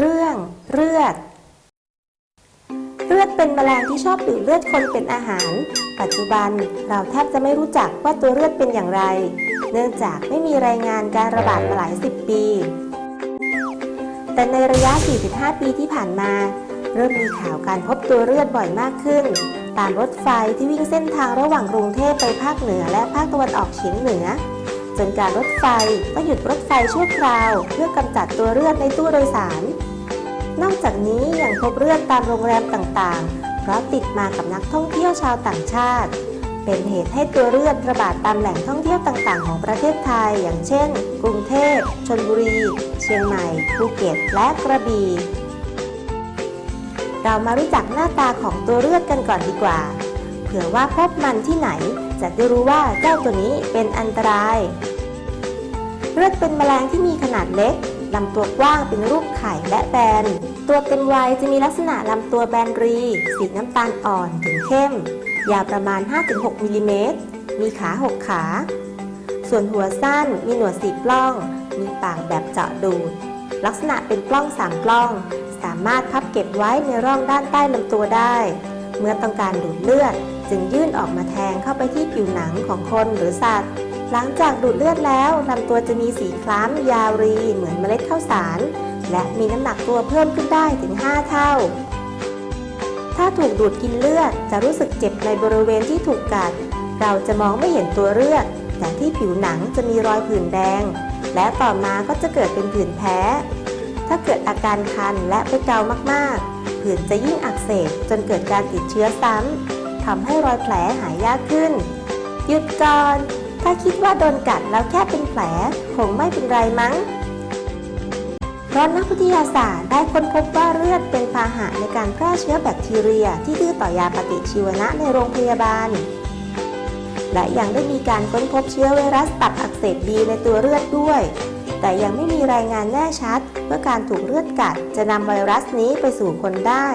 เรื่องเลือด เลือดเป็นแมลงที่ชอบดูดเลือดคนเป็นอาหาร ปัจจุบันเราแทบจะไม่รู้จักว่าตัวเลือดเป็นอย่างไร เนื่องจากไม่มีรายงานการระบาดมาหลายสิบปี แต่ในระยะ 45 ปีที่ผ่านมา เริ่มมีข่าวการพบตัวเลือดบ่อยมากขึ้น ตามรถไฟที่วิ่งเส้นทางระหว่างกรุงเทพไปภาคเหนือและภาคตะวันออกเฉียงเหนือจนการรถไฟต้องหยุดรถไฟชั่วคราว เพื่อกำจัดตัวเลือดในตู้โดยสาร นอกจากนี้ยังพบเลือดตามโรงแรมต่างๆ เพราะติดมากับนักท่องเที่ยวชาวต่างชาติ เป็นเหตุให้ตัวเลือดระบาดตามแหล่งท่องเที่ยวต่างๆ ของประเทศไทย อย่างเช่น กรุงเทพชลบุรี เชียงใหม่ ภูเก็ต และกระบี่ เรามารู้จักหน้าตาของตัวเลือดกันก่อนดีกว่า เผื่อว่าพบมันที่ไหน จะได้รู้ว่าเจ้าตัวนี้เป็นอันตราย เลือดเป็นแมลงที่มีขนาดเล็ก ลำตัวกว้างเป็นรูปไข่และแบน ตัวเต็มวัยจะมีลักษณะลำตัวแบนรี สีน้ำตาลอ่อนถึงเข้ม ยาวประมาณ 5-6มิลลิเมตร มีขา 6 ขา ส่วนหัวสั้นมีหนวดสีปล้อง มีปากแบบเจาะดูด ลักษณะเป็นปล้องสามปล้อง สามารถพับเก็บไว้ในร่องด้านใต้ลำตัวได้ เมื่อต้องการดูดเลือดจึงยื่นออกมาแทงเข้าไปที่ผิวหนังของคนหรือสัตว์ หลังจากดูดเลือดแล้วลำตัวจะมีสีคล้ำยาวรี เหมือนเมล็ดข้าวสาร และมีน้ำหนักตัวเพิ่มขึ้นได้ถึง 5 เท่า ถ้าถูกดูดกินเลือดจะรู้สึกเจ็บในบริเวณที่ถูกกัด เราจะมองไม่เห็นตัวเลือด แต่ที่ผิวหนังจะมีรอยผื่นแดง และต่อมาก็จะเกิดเป็นผื่นแพ้ ถ้าเกิดอาการคันและไปเกามากๆ ผื่นจะยิ่งอักเสบจนเกิดการติดเชื้อซ้ำทำให้รอยแผลหายยากขึ้น หยุดก่อน ถ้าคิดว่าโดนกัดแล้วแค่เป็นแผล คงไม่เป็นไรมั้ง เพราะนักวิทยาศาสตร์ได้ค้นพบว่าเลือดเป็นพาหะในการแพร่เชื้อแบคทีเรีย ที่ดื้อต่อยาปฏิชีวนะในโรงพยาบาล และยังได้มีการค้นพบเชื้อไวรัสตับอักเสบบีในตัวเลือดด้วย แต่ยังไม่มีรายงานแน่ชัดว่าการถูกเลือดกัด จะนำไวรัสนี้ไปสู่คนได้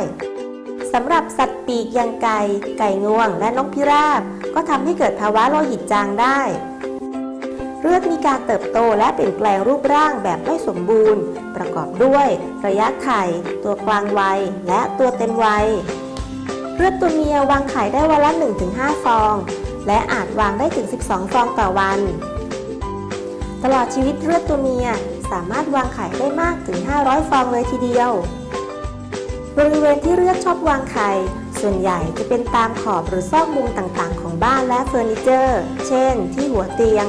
สำหรับสัตว์ปีกอย่างไก่ ไก่งวง และนกพิราบ ก็ทำให้เกิดภาวะโลหิตจางได้ เลือดมีการเติบโตและเปลี่ยนแปลงรูปร่างแบบไม่สมบูรณ์ ประกอบด้วย ระยะไข่ ตัวกลางวัย และตัวเต็มวัย เลือดตัวเมียวางไข่ได้วันละ 1-5 ฟอง และอาจวางได้ถึง 12 ฟองต่อวัน ตลอดชีวิตเลือดตัวเมียสามารถวางไข่ได้มากถึง 500 ฟองเลยทีเดียว บริเวณที่เลือดชอบวางไข่ ส่วนใหญ่จะเป็นตามขอบหรือซอกมุมต่างๆ ของบ้านและเฟอร์นิเจอร์ เช่น ที่หัวเตียง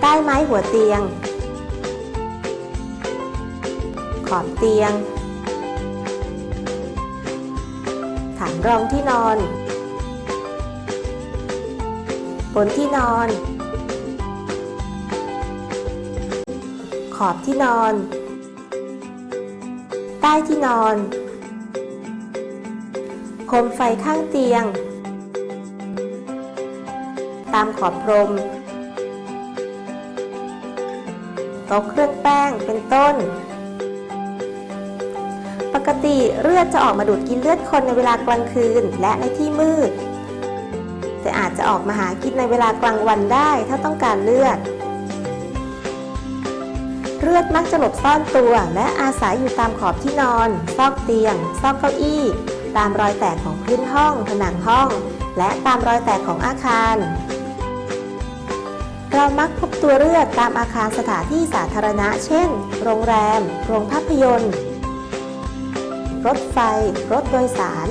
ใต้ไม้หัวเตียง ขอบเตียง ฐานรองที่นอน บนที่นอน ขอบที่นอน ใต้ที่นอน โคมไฟข้างเตียง ตามขอบพรมโต๊ะเครื่องแป้งเป็นต้น ปกติเลือดจะออกมาดูดกินเลือดคนในเวลากลางคืนและในที่มืด แต่อาจจะออกมาหากินในเวลากลางวันได้ถ้าต้องการเลือด เลือดมักจะหลบซ่อนตัวและอาศัยอยู่ตามขอบที่นอน ซอกเตียง ซอกเก้าอี้ ตามรอยแตกของพื้นห้อง ผนังห้อง และตามรอยแตกของอาคาร เรามักพบตัวเลือดตามอาคารสถานที่สาธารณะ เช่น โรงแรม โรงภาพยนตร์ รถไฟ รถโดยสาร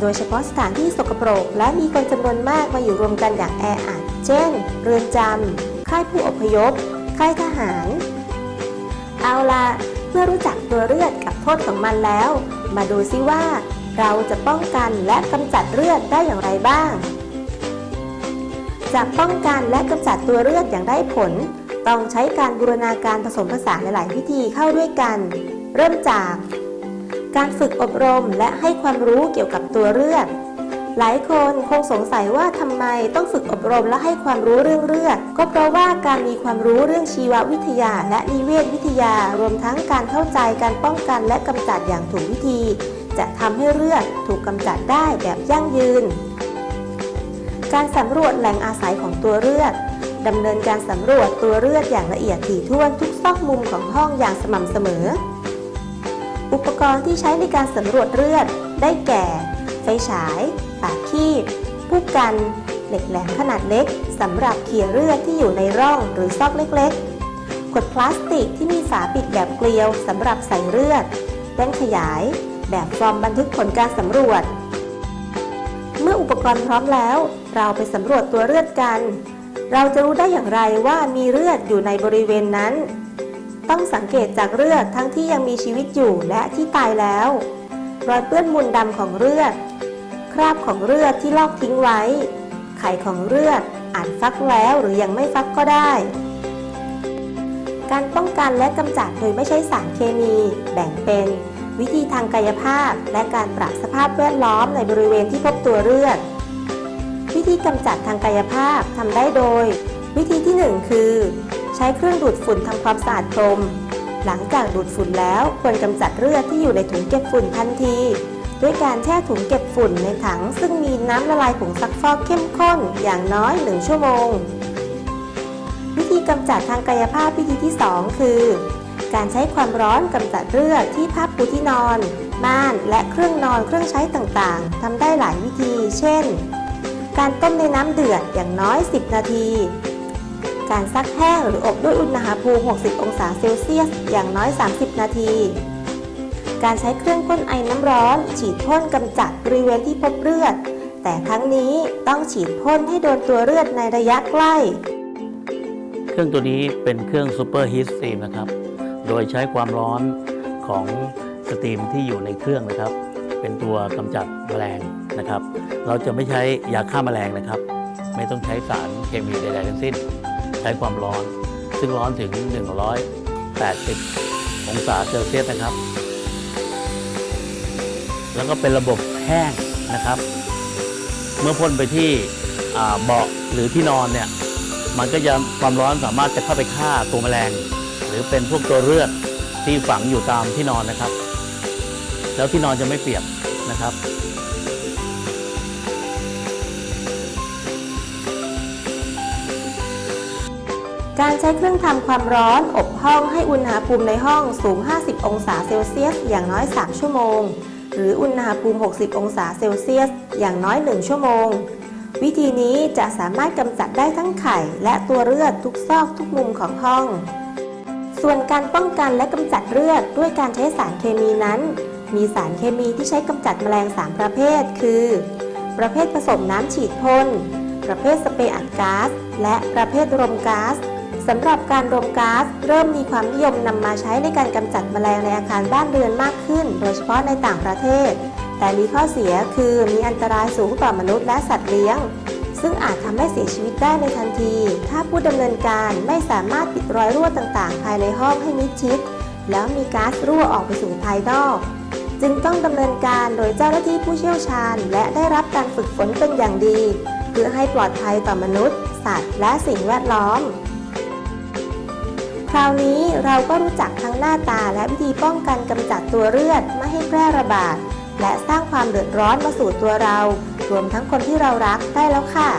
โดยเฉพาะสถานที่สกปรก และมีคนจำนวนมากมาอยู่รวมกันอย่างแออัด เช่น เรือนจำ ค่ายผู้อพยพ ค่ายทหาร เอาละเมื่อรู้จักตัวเลือดกับโทษของมันแล้ว มาดูซิว่า เราจะป้องกันและกำจัดเลือดได้อย่างไรบ้างจะป้องกันและกำจัดตัวเลือดอย่างได้ผล ต้องใช้การบูรณาการผสมผสานหลายๆวิธีเข้าด้วยกัน เริ่มจาก การฝึกอบรมและให้ความรู้เกี่ยวกับตัวเลือด หลายคนคงสงสัยว่าทำไมต้องฝึกอบรมและให้ความรู้เรื่องเลือด ก็เพราะว่าการมีความรู้เรื่องชีววิทยาและนิเวศวิทยารวมทั้งการเข้าใจการป้องกันและกำจัดอย่างถูกวิธี จะทำให้เลือดถูกกำจัดได้แบบยั่งยืน การสำรวจแหล่งอาศัยของตัวเลือดดำเนินการสำรวจตัวเลือดอย่างละเอียดถี่ถ้วนทุกซอกมุมของห้องอย่างสม่ำเสมอ อุปกรณ์ที่ใช้ในการสำรวจเลือดได้แก่ ไฟฉาย ปากคีบผู้กัน เหล็กแหลมขนาดเล็กสำหรับเขี่ยเลือดที่อยู่ในร่องหรือซอกเล็กๆ ขวดพลาสติกที่มีฝาปิดแบบเกลียวสำหรับใส่เลือดแว่นขยาย แบบฟอร์มบันทึกผลการสำรวจ เมื่ออุปกรณ์พร้อมแล้ว เราไปสำรวจตัวเลือดกัน เราจะรู้ได้อย่างไรว่ามีเลือดอยู่ในบริเวณนั้น ต้องสังเกตจากเลือดทั้งที่ยังมีชีวิตอยู่และที่ตายแล้ว รอยเปื้อนมูลดำของเลือด คราบของเลือดที่ลอกทิ้งไว้ ไข่ของเลือดอาจฟักแล้วหรือยังไม่ฟักก็ได้การป้องกันและกำจัดโดยไม่ใช้สารเคมี แบ่งเป็น วิธีทางกายภาพ และการปรับสภาพแวดล้อมในบริเวณที่พบตัวเลือด วิธีกำจัดทางกายภาพทำได้โดย วิธีที่ 1 คือ ใช้เครื่องดูดฝุ่นทำความสะอาดพรม หลังจากดูดฝุ่นแล้วควรกำจัดเลือดที่อยู่ในถุงเก็บฝุ่นทันที ด้วยการแช่ถุงเก็บฝุ่นในถัง ซึ่งมีน้ำละลายผงซักฟอกเข้มข้นอย่างน้อย 1 ชั่วโมง วิธีกำจัดทางกายภาพวิธีที่ 2 คือ การใช้ความร้อนกำจัดเลือดที่ผ้าปูที่นอน ม่านและเครื่องนอนเครื่องใช้ต่างๆทำได้หลายวิธี เช่น การต้มในน้ำเดือดอย่างน้อย 10 นาที การซักแห้งหรืออบด้วยอุณหภูมิ 60 องศาเซลเซียส อย่างน้อย 30 นาที การใช้เครื่องพ่นไอน้ำร้อน ฉีดพ่นกำจัดบริเวณที่พบเลือด แต่ทั้งนี้ต้องฉีดพ่นให้โดนตัวเลือดในระยะใกล้ เครื่องตัวนี้เป็นเครื่องซูเปอร์ฮีทสตรีมนะครับ โดยใช้ความร้อนของสตรีมที่อยู่ในเครื่องนะครับ เป็นตัวกำจัดแมลงนะครับ เราจะไม่ใช้ยาฆ่าแมลงนะครับ ไม่ต้องใช้สารเคมีใดๆทั้งสิ้น ใช้ความร้อน ซึ่งร้อนถึง 180 องศาเซลเซียสนะครับ แล้วก็เป็นระบบแห้งนะครับ เมื่อพ่นไปที่เบาะหรือที่นอนเนี่ยมันก็จะความร้อนสามารถจะเข้าไปฆ่าตัวแมลง หรือเป็นพวกตัวเลือดที่ฝังอยู่ตามที่นอนนะครับ แล้วที่นอนจะไม่เปียกนะครับการใช้เครื่องทำความร้อนอบห้องให้อุณหภูมิในห้องสูง 50 องศาเซลเซียส อย่างน้อย 3 ชั่วโมง หรืออุณหภูมิ 60 องศาเซลเซียส อย่างน้อย 1 ชั่วโมง วิธีนี้จะสามารถกำจัดได้ทั้งไข่ และตัวเลือดทุกซอกทุกมุมของห้อง ส่วนการป้องกันและกำจัดเลือดด้วยการใช้สารเคมีนั้น มีสารเคมีที่ใช้กำจัดแมลง 3 ประเภท คือ ประเภทผสมน้ำฉีดพ่น ประเภทสเปรย์อัดก๊าซ และประเภทรมก๊าซสำหรับการรมก๊าซเริ่มมีความนิยมนำมาใช้ในการกำจัดแมลงในอาคารบ้านเรือนมากขึ้น โดยเฉพาะในต่างประเทศ แต่มีข้อเสียคือมีอันตรายสูงต่อมนุษย์และสัตว์เลี้ยง ซึ่งอาจทำให้เสียชีวิตได้ในทันที ถ้าผู้ดำเนินการไม่สามารถปิดรอยรั่วต่างๆ ภายในห้องให้มิดชิด แล้วมีก๊าซรั่วออกไปสู่ภายนอก จึงต้องดำเนินการโดยเจ้าหน้าที่ผู้เชี่ยวชาญ และได้รับการฝึกฝนเป็นอย่างดี เพื่อให้ปลอดภัยต่อมนุษย์ สัตว์ และสิ่งแวดล้อม คราวนี้เราก็รู้จักทั้งหน้าตาและวิธีป้องกันกำจัดตัวเลือดไม่ให้แพร่ระบาดและสร้างความเดือดร้อนมาสู่ตัวเรา รวมทั้งคนที่เรารักได้แล้วค่ะ